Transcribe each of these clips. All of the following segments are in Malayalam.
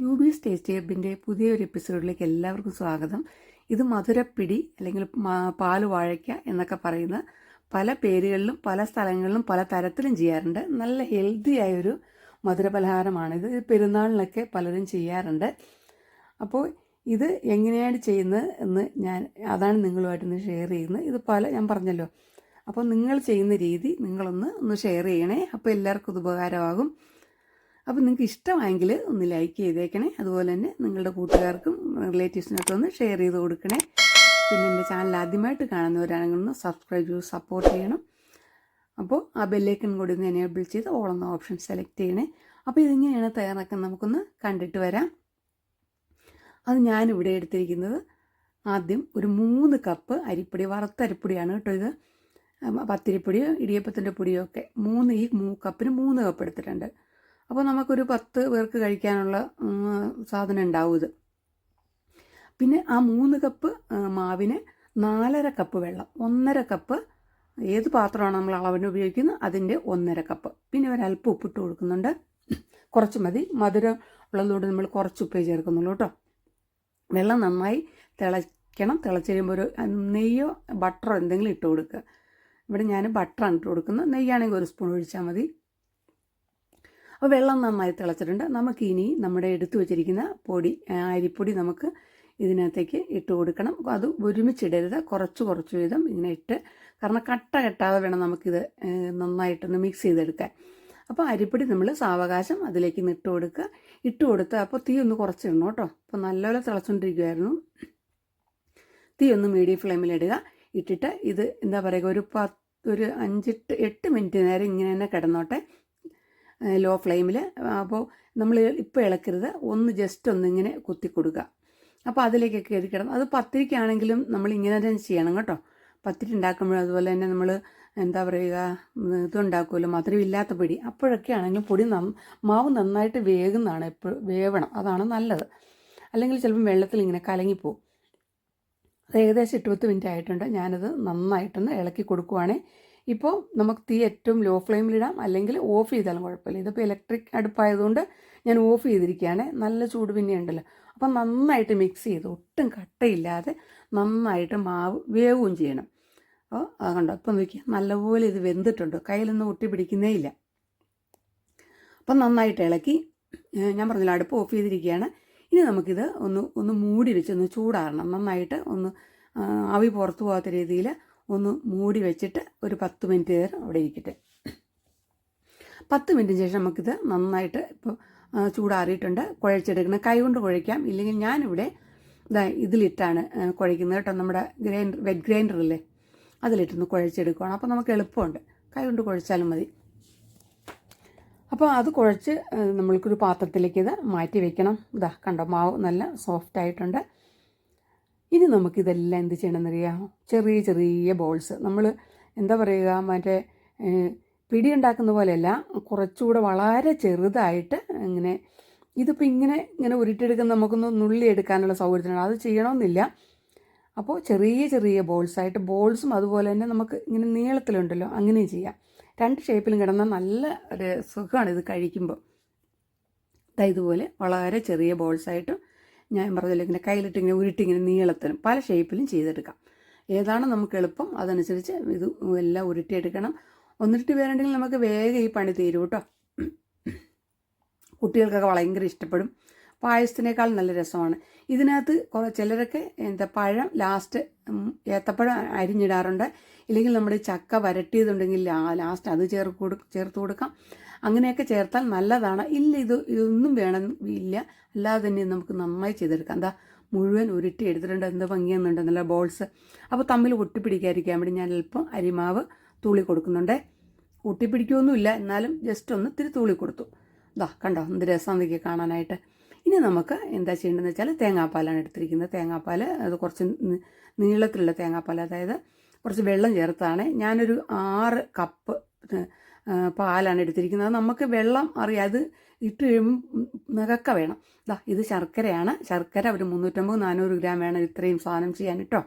യു ബി സ്റ്റേറ്റ് ഹബിന്റെ പുതിയൊരു എപ്പിസോഡിലേക്ക് എല്ലാവർക്കും സ്വാഗതം. ഇത് മധുരപ്പിടി അല്ലെങ്കിൽ പാൽ വാഴയ്ക്ക എന്നൊക്കെ പറയുന്ന പല പേരുകളിലും പല സ്ഥലങ്ങളിലും പല തരത്തിലും ചെയ്യാറുണ്ട്. നല്ല ഹെൽത്തി ആയൊരു മധുരപലഹാരമാണ് ഇത് പെരുന്നാളിനൊക്കെ പലരും ചെയ്യാറുണ്ട്. അപ്പോൾ ഇത് എങ്ങനെയാണ് ചെയ്യുന്നത് എന്ന് ഞാൻ അതാണ് നിങ്ങളുമായിട്ട് ഇന്ന് ഷെയർ ചെയ്യുന്നത്. ഇത് പല ഞാൻ പറഞ്ഞല്ലോ. അപ്പോൾ നിങ്ങൾ ചെയ്യുന്ന രീതി നിങ്ങളൊന്ന് ഒന്ന് ഷെയർ ചെയ്യണേ. അപ്പോൾ എല്ലാവർക്കും ഇത് ഉപകാരമാകും. അപ്പോൾ നിങ്ങൾക്ക് ഇഷ്ടമായെങ്കിൽ ഒന്ന് ലൈക്ക് ചെയ്തേക്കണേ. അതുപോലെ തന്നെ നിങ്ങളുടെ കൂട്ടുകാർക്കും റിലേറ്റീവ്സിനൊക്കെ ഒന്ന് ഷെയർ ചെയ്ത് കൊടുക്കണേ. പിന്നെ എന്റെ ചാനൽ ആദ്യമായിട്ട് കാണുന്നവരാണെങ്കിൽ ഒന്ന് സബ്സ്ക്രൈബ് ചെയ്ത് സപ്പോർട്ട് ചെയ്യണം. അപ്പോൾ ആ ബെല്ലേക്കൺ കൂടി ഒന്ന് എനേബിൾ ചെയ്ത് ഓൾ ഓപ്ഷൻ സെലക്ട് ചെയ്യണേ. അപ്പോൾ ഇതിങ്ങനെയാണ് തയ്യാറാക്കാൻ നമുക്കൊന്ന് കണ്ടിട്ട് വരാം. അത് ഞാനിവിടെ എടുത്തിരിക്കുന്നത് ആദ്യം ഒരു മൂന്ന് കപ്പ് അരിപ്പൊടി വറുത്ത അരിപ്പൊടിയാണ് കേട്ടോ ഇത്. പത്തിരിപ്പൊടിയോ ഇടിയപ്പത്തിന്റെ പൊടിയോ ഒക്കെ മൂന്ന് ഈ മൂ കപ്പിന് മൂന്ന് കപ്പ് എടുത്തിട്ടുണ്ട്. അപ്പോൾ നമുക്കൊരു പത്ത് പേർക്ക് കഴിക്കാനുള്ള സാധനം ഉണ്ടാവും ഇത്. പിന്നെ ആ മൂന്ന് കപ്പ് മാവിന് നാലര കപ്പ് വെള്ളം. ഒന്നര കപ്പ് ഏത് പാത്രമാണ് നമ്മൾ അളവിന് ഉപയോഗിക്കുന്നത്? അതിന്റെ ഒന്നര കപ്പ് പിന്നെ ഒരല്പം ഉപ്പിട്ട് കൊടുക്കുന്നുണ്ട്. കുറച്ച് മതി. മധുരം ഉള്ളതുകൊണ്ട് നമ്മൾ കുറച്ച് ഉപ്പേ ചേർക്കുന്നുള്ളൂ കേട്ടോ. വെള്ളം നന്നായി തിളയ്ക്കണം. തിളച്ച് കഴിയുമ്പോൾ ഒരു നെയ്യോ ബട്ടറോ എന്തെങ്കിലും ഇട്ട് കൊടുക്കുക. ഇവിടെ ഞാൻ ബട്ടറാണ് ഇട്ട് കൊടുക്കുന്നത്. നെയ്യാണെങ്കിൽ ഒരു സ്പൂൺ ഒഴിച്ചാൽ മതി. അപ്പോൾ വെള്ളം നന്നായി തിളച്ചിട്ടുണ്ട്. നമുക്ക് ഇനി നമ്മുടെ എടുത്തു വെച്ചിരിക്കുന്ന പൊടി അരിപ്പൊടി നമുക്ക് ഇതിനകത്തേക്ക് ഇട്ട് കൊടുക്കണം. അത് ഒരുമിച്ചിടരുത്. കുറച്ച് കുറച്ച് വീതം ഇങ്ങനെ ഇട്ട് കാരണം കട്ട കെട്ടാതെ വേണം നമുക്കിത് നന്നായിട്ടൊന്ന് മിക്സ് ചെയ്തെടുക്കാൻ. അപ്പോൾ അരിപ്പൊടി നമ്മൾ സാവകാശം അതിലേക്ക് ഇട്ട് കൊടുക്കുക. ഇട്ട് കൊടുത്ത് അപ്പോൾ തീ ഒന്ന് കുറച്ചിടണം കേട്ടോ. അപ്പോൾ നല്ലപോലെ തിളച്ചുകൊണ്ടിരിക്കുമായിരുന്നു തീ ഒന്ന് മീഡിയം ഫ്ലെയിമിലിടുക ഇട്ടിട്ട് ഇത് എന്താ പറയുക ഒരു പത്ത് ഒരു അഞ്ചെട്ട് എട്ട് മിനിറ്റ് നേരം ഇങ്ങനെ തന്നെ കിടന്നോട്ടെ. ലോ. ഫ്ലെയിമിൽ അപ്പോൾ നമ്മൾ ഇപ്പോൾ ഇളക്കരുത്. ഒന്ന് ജസ്റ്റ് ഒന്നിങ്ങനെ കുത്തി കൊടുക്കുക. അപ്പോൾ അതിലേക്കൊക്കെ കയറി കിടന്നു അത് പത്തിരിക്കാണെങ്കിലും നമ്മൾ ഇങ്ങനെ തന്നെ ചെയ്യണം കേട്ടോ. പത്തിരി ഉണ്ടാക്കുമ്പോഴും അതുപോലെ തന്നെ നമ്മൾ എന്താ പറയുക ഇതുണ്ടാക്കുമല്ലോ മധുരമില്ലാത്ത പൊടി. അപ്പോഴൊക്കെ ആണെങ്കിലും പൊടി നന്ന മാവ് നന്നായിട്ട് വേകുന്നതാണ് എപ്പോഴും വേവണം. അതാണ് നല്ലത്. അല്ലെങ്കിൽ ചിലപ്പം വെള്ളത്തിൽ ഇങ്ങനെ കലങ്ങിപ്പോവും. അത് ഏകദേശം എട്ട് പത്ത് മിനിറ്റ് ആയിട്ടുണ്ട്. ഞാനത് നന്നായിട്ടൊന്ന് ഇളക്കി കൊടുക്കുവാണേ. ഇപ്പോൾ നമുക്ക് തീ ഏറ്റവും ലോ ഫ്ലെയിമിലിടാം അല്ലെങ്കിൽ ഓഫ് ചെയ്താലും കുഴപ്പമില്ല. ഇതിപ്പോൾ ഇലക്ട്രിക് അടുപ്പായതുകൊണ്ട് ഞാൻ ഓഫ് ചെയ്തിരിക്കുകയാണ്. നല്ല ചൂട് പിന്നെ ഉണ്ടല്ലോ. അപ്പം നന്നായിട്ട് മിക്സ് ചെയ്ത് ഒട്ടും കട്ടയില്ലാതെ നന്നായിട്ട് മാവ് വേവുകയും ചെയ്യണം. അപ്പോൾ അത് കണ്ടോ? ഇപ്പം നോക്കിയാൽ നല്ലപോലെ ഇത് വെന്തിട്ടുണ്ട്. കയ്യിലൊന്നും ഒട്ടി പിടിക്കുന്നേ ഇല്ല. അപ്പം നന്നായിട്ട് ഇളക്കി ഞാൻ പറഞ്ഞില്ല അടുപ്പ് ഓഫ് ചെയ്തിരിക്കുകയാണ്. ഇനി നമുക്കിത് ഒന്ന് ഒന്ന് മൂടി വെച്ച് ഒന്ന് ചൂടാറണം. നന്നായിട്ട് ഒന്ന് ആവി പുറത്തു പോകാത്ത രീതിയിൽ ഒന്ന് മൂടി വെച്ചിട്ട് ഒരു പത്ത് മിനിറ്റ് നേരം അവിടെ ഇരിക്കട്ടെ. പത്ത് മിനിറ്റിന് ശേഷം നമുക്കിത് നന്നായിട്ട് ഇപ്പോൾ ചൂടാറിയിട്ടുണ്ട്. കുഴച്ചെടുക്കണം. കൈ കൊണ്ട് കുഴയ്ക്കാം. ഇല്ലെങ്കിൽ ഞാനിവിടെ ഇതാ ഇതിലിട്ടാണ് കുഴയ്ക്കുന്നത് കേട്ടോ. നമ്മുടെ ഗ്രൈൻഡർ വെറ്റ് ഗ്രൈൻഡറില്ലേ? അതിലിട്ടൊന്ന് കുഴച്ചെടുക്കുകയാണ് അപ്പോൾ നമുക്ക് എളുപ്പമുണ്ട്. കൈ കൊണ്ട് കുഴച്ചാലും മതി. അപ്പോൾ അത് കുഴച്ച് നമ്മൾക്കൊരു പാത്രത്തിലേക്ക് ഇത് മാറ്റി വെക്കണം. ഇതാ കണ്ടോ? മാവ് നല്ല സോഫ്റ്റ് ആയിട്ടുണ്ട് ഇനി നമുക്കിതെല്ലാം എന്ത് ചെയ്യണമെന്നറിയാം? ചെറിയ ചെറിയ ബോൾസ് നമ്മൾ എന്താ പറയുക മറ്റേ പിടി ഉണ്ടാക്കുന്ന പോലെയല്ല കുറച്ചുകൂടെ വളരെ ചെറുതായിട്ട് ഇങ്ങനെ ഇതിപ്പോൾ ഇങ്ങനെ ഇങ്ങനെ ഉരുട്ടിയെടുക്കുന്ന നമുക്കൊന്ന് നുള്ളി എടുക്കാനുള്ള സൗകര്യത്തിനാണ് അത് ചെയ്യണമെന്നില്ല. അപ്പോൾ ചെറിയ ചെറിയ ബോൾസായിട്ട് ബോൾസും അതുപോലെ തന്നെ നമുക്ക് ഇങ്ങനെ നീളത്തിലുണ്ടല്ലോ അങ്ങനെയും ചെയ്യാം. രണ്ട് ഷേപ്പിലും കിടന്നാൽ നല്ല ഒരു സുഖമാണ് ഇത് കഴിക്കുമ്പോൾ ഇതുപോലെ വളരെ ചെറിയ ബോൾസായിട്ടും ഞാൻ പറഞ്ഞില്ല ഇങ്ങനെ കയ്യിലിട്ട് ഇങ്ങനെ ഉരുട്ടി ഇങ്ങനെ നീളത്തിനും പല ഷേപ്പിലും ചെയ്തെടുക്കാം. ഏതാണ് നമുക്ക് എളുപ്പം അതനുസരിച്ച് ഇത് എല്ലാം ഉരുട്ടിയെടുക്കണം. ഒന്നിട്ട് പേരുണ്ടെങ്കിൽ നമുക്ക് വേഗം ഈ പണി തീരും കേട്ടോ കുട്ടികൾക്കൊക്കെ ഭയങ്കര ഇഷ്ടപ്പെടും. പായസത്തിനേക്കാൾ നല്ല രസമാണ്. ഇതിനകത്ത് കുറേ ചിലരൊക്കെ എന്താ പഴം ലാസ്റ്റ് ഏത്തപ്പഴം അരിഞ്ഞിടാറുണ്ട്. ഇല്ലെങ്കിൽ നമ്മുടെ ചക്ക വരട്ടിയതുണ്ടെങ്കിൽ ലാസ്റ്റ് അത് ചേർത്ത് കൊടു ചേർത്ത് കൊടുക്കാം. അങ്ങനെയൊക്കെ ചേർത്താൽ നല്ലതാണ്. ഇല്ല ഇത് ഇതൊന്നും വേണം ഇല്ല. അല്ലാതെ തന്നെ നമുക്ക് നന്നായി ചെയ്തെടുക്കാം. എന്താ മുഴുവൻ ഉരുട്ടി എടുത്തിട്ടുണ്ട്. എന്ത് ഭംഗിയെന്നുണ്ട് നല്ല ബോൾസ്. അപ്പോൾ തമ്മിൽ ഒട്ടിപ്പിടിക്കാതിരിക്കാൻ വേണ്ടി ഞാൻ അല്പം അരിമാവ് തൂളി കൊടുക്കുന്നുണ്ട്. ഒട്ടിപ്പിടിക്കുകയൊന്നുമില്ല എന്നാലും ജസ്റ്റ് ഒന്ന് ഇത്തിരി തൂളി കൊടുത്തു. ഇതാ കണ്ടോ എന്ത് രസമാണെന്നൊക്കെ കാണാനായിട്ട്. ഇനി നമുക്ക് എന്താ ചെയ്യേണ്ടതെന്ന് വെച്ചാൽ തേങ്ങാപ്പാലാണ് എടുത്തിരിക്കുന്നത്. തേങ്ങാപ്പാൽ അത് കുറച്ച് നീളത്തിലുള്ള തേങ്ങാപ്പാൽ അതായത് കുറച്ച് വെള്ളം ചേർത്താണ്. ഞാനൊരു ആറ് കപ്പ് പാലാണ് എടുത്തിരിക്കുന്നത്. നമുക്ക് വെള്ളം അറിയാം. അത് ഇട്ട് നികക്ക വേണം. ഇതാ ഇത് ശർക്കരയാണ്. ശർക്കര ഒരു മുന്നൂറ്റമ്പത് നാനൂറ് ഗ്രാം വേണം ഇത്രയും സാധനം ചെയ്യാൻ കേട്ടോ.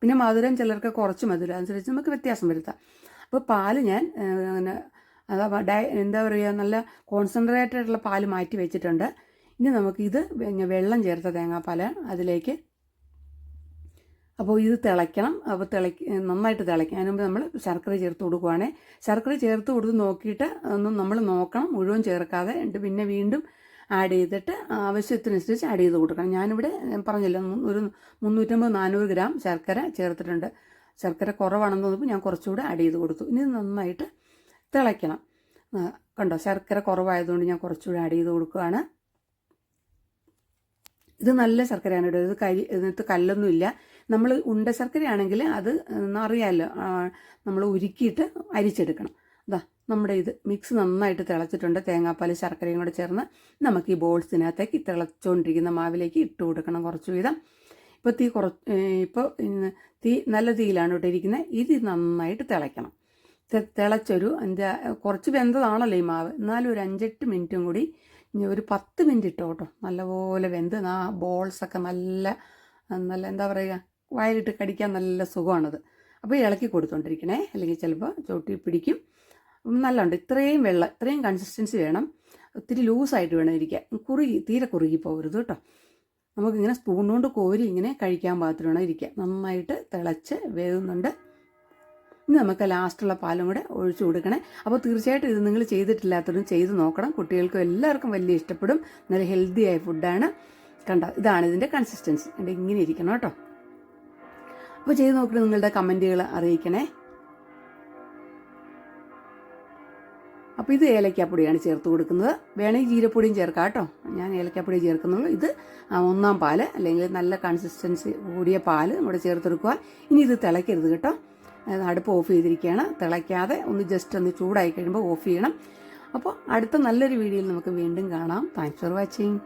പിന്നെ മധുരം ചിലർക്ക് കുറച്ച് മധുരം. അനുസരിച്ച് നമുക്ക് വ്യത്യാസം വരുത്താം. അപ്പോൾ പാൽ ഞാൻ അങ്ങനെ അതാ ഡയ എന്താ പറയുക നല്ല കോൺസെൻട്രേറ്റഡ് ആയിട്ടുള്ള പാൽ മാറ്റി വെച്ചിട്ടുണ്ട്. ഇനി നമുക്ക് ഇത് വെള്ളം ചേർത്ത തേങ്ങാപ്പാൽ അതിലേക്ക് അപ്പോൾ ഇത് തിളയ്ക്കണം. അപ്പോൾ തിളയ്ക്ക് നന്നായിട്ട് തിളയ്ക്കും അതിന് മുമ്പ് നമ്മൾ ശർക്കര ചേർത്ത് കൊടുക്കുവാണേ. ശർക്കര ചേർത്ത് കൊടുത്ത് നോക്കിയിട്ട് ഒന്ന് നമ്മൾ നോക്കണം. മുഴുവൻ ചേർക്കാതെ എന്നിട്ട് പിന്നെ വീണ്ടും ആഡ് ചെയ്തിട്ട് ആവശ്യത്തിനനുസരിച്ച് ആഡ് ചെയ്ത് കൊടുക്കണം. ഞാനിവിടെ പറഞ്ഞല്ലോ ഒരു മുന്നൂറ്റമ്പത് നാനൂറ് ഗ്രാം ശർക്കര ചേർത്തിട്ടുണ്ട്. ശർക്കര കുറവാണെന്ന് തോന്നുമ്പോൾ ഞാൻ കുറച്ചുകൂടെ ആഡ് ചെയ്ത് കൊടുത്തു. ഇനി നന്നായിട്ട് തിളയ്ക്കണം. കണ്ടോ? ശർക്കര കുറവായതുകൊണ്ട് ഞാൻ കുറച്ചുകൂടെ ആഡ് ചെയ്ത് കൊടുക്കുകയാണ്. ഇത് നല്ല ശർക്കരയാണ് കേട്ടോ. ഇത് കരി ഇതിനകത്ത് കല്ലൊന്നുമില്ല. നമ്മൾ ഉണ്ട ശർക്കരയാണെങ്കിൽ അത് അറിയാമല്ലോ നമ്മൾ ഉരുക്കിയിട്ട് അരിച്ചെടുക്കണം. അതാ നമ്മുടെ ഇത് മിക്സ് നന്നായിട്ട് തിളച്ചിട്ടുണ്ട്. തേങ്ങാപ്പാൽ ശർക്കരയും കൂടെ ചേർന്ന് നമുക്ക് ഈ ബോൾസിനകത്തേക്ക് തിളച്ചുകൊണ്ടിരിക്കുന്ന മാവിലേക്ക് ഇട്ട് കൊടുക്കണം കുറച്ച് വീതം. ഇപ്പോൾ തീ കുറച്ച് ഇപ്പോൾ തീ നല്ല തീയിലാണ് ഇട്ടിരിക്കുന്നത് ഇത് നന്നായിട്ട് തിളയ്ക്കണം. തിളച്ചൊരു അഞ്ച് കുറച്ച് വെന്തതാണല്ലോ ഈ മാവ്. എന്നാലും ഒരു അഞ്ചെട്ട് മിനിറ്റും കൂടി ഇനി ഒരു പത്ത് മിനിറ്റ് ഇട്ടോ കേട്ടോ. നല്ലപോലെ വെന്ത് ആ ബോൾസൊക്കെ നല്ല നല്ല എന്താ പറയുക വയലിട്ട് കടിക്കാൻ നല്ല സുഖമാണത്. അപ്പോൾ ഇളക്കി കൊടുത്തോണ്ടിരിക്കണേ. അല്ലെങ്കിൽ ചിലപ്പോൾ ചോട്ടി പിടിക്കും. നല്ലതുണ്ട് ഇത്രയും വെള്ളം ഇത്രയും കൺസിസ്റ്റൻസി വേണം. ഒത്തിരി ലൂസായിട്ട് വേണം ഇരിക്കാൻ. കുറുകി തീരെ കുറുകി പോകരുത് കേട്ടോ. നമുക്കിങ്ങനെ സ്പൂൺ കൊണ്ട് കോരി ഇങ്ങനെ കഴിക്കാൻ പാകത്തിൽ വേണം ഇരിക്കാൻ. നന്നായിട്ട് തിളച്ച് വേകുന്നുണ്ട് ഇനി നമുക്ക് ലാസ്റ്റുള്ള പാലും കൂടെ ഒഴിച്ചു കൊടുക്കണേ. അപ്പോൾ തീർച്ചയായിട്ടും ഇത് നിങ്ങൾ ചെയ്തിട്ടില്ലാത്തവരും ചെയ്ത് നോക്കണം. കുട്ടികൾക്കും എല്ലാവർക്കും വലിയ ഇഷ്ടപ്പെടും. നല്ല ഹെൽത്തി ആയ ഫുഡാണ് കണ്ടോ? ഇതാണ് ഇതിന്റെ കൺസിസ്റ്റൻസി എന്റെ ഇങ്ങനെ ഇരിക്കണം കേട്ടോ. അപ്പോൾ ചെയ്ത് നോക്കിയിട്ട് നിങ്ങളുടെ കമന്റുകൾ അറിയിക്കണേ. അപ്പോൾ ഇത് ഏലക്കാപ്പൊടിയാണ് ചേർത്ത് കൊടുക്കുന്നത്. വേണമെങ്കിൽ ജീരപ്പൊടിയും ചേർക്കാം കേട്ടോ. ഞാൻ ഏലക്കാപ്പൊടി ചേർക്കുന്നുള്ളൂ. ഇത് ഒന്നാം പാൽ അല്ലെങ്കിൽ നല്ല കൺസിസ്റ്റൻസി കൂടിയ പാൽ ഇവിടെ ചേർത്തെടുക്കുക. ഇനി ഇത് തിളയ്ക്കരുത് കേട്ടോ. അടുപ്പ് ഓഫ് ചെയ്തിരിക്കുകയാണ്. തിളയ്ക്കാതെ ഒന്ന് ജസ്റ്റ് ഒന്ന് ചൂടായി കഴിയുമ്പോൾ ഓഫ് ചെയ്യണം. അപ്പോൾ അടുത്ത നല്ലൊരു വീഡിയോയിൽ നമുക്ക് വീണ്ടും കാണാം. Thanks for watching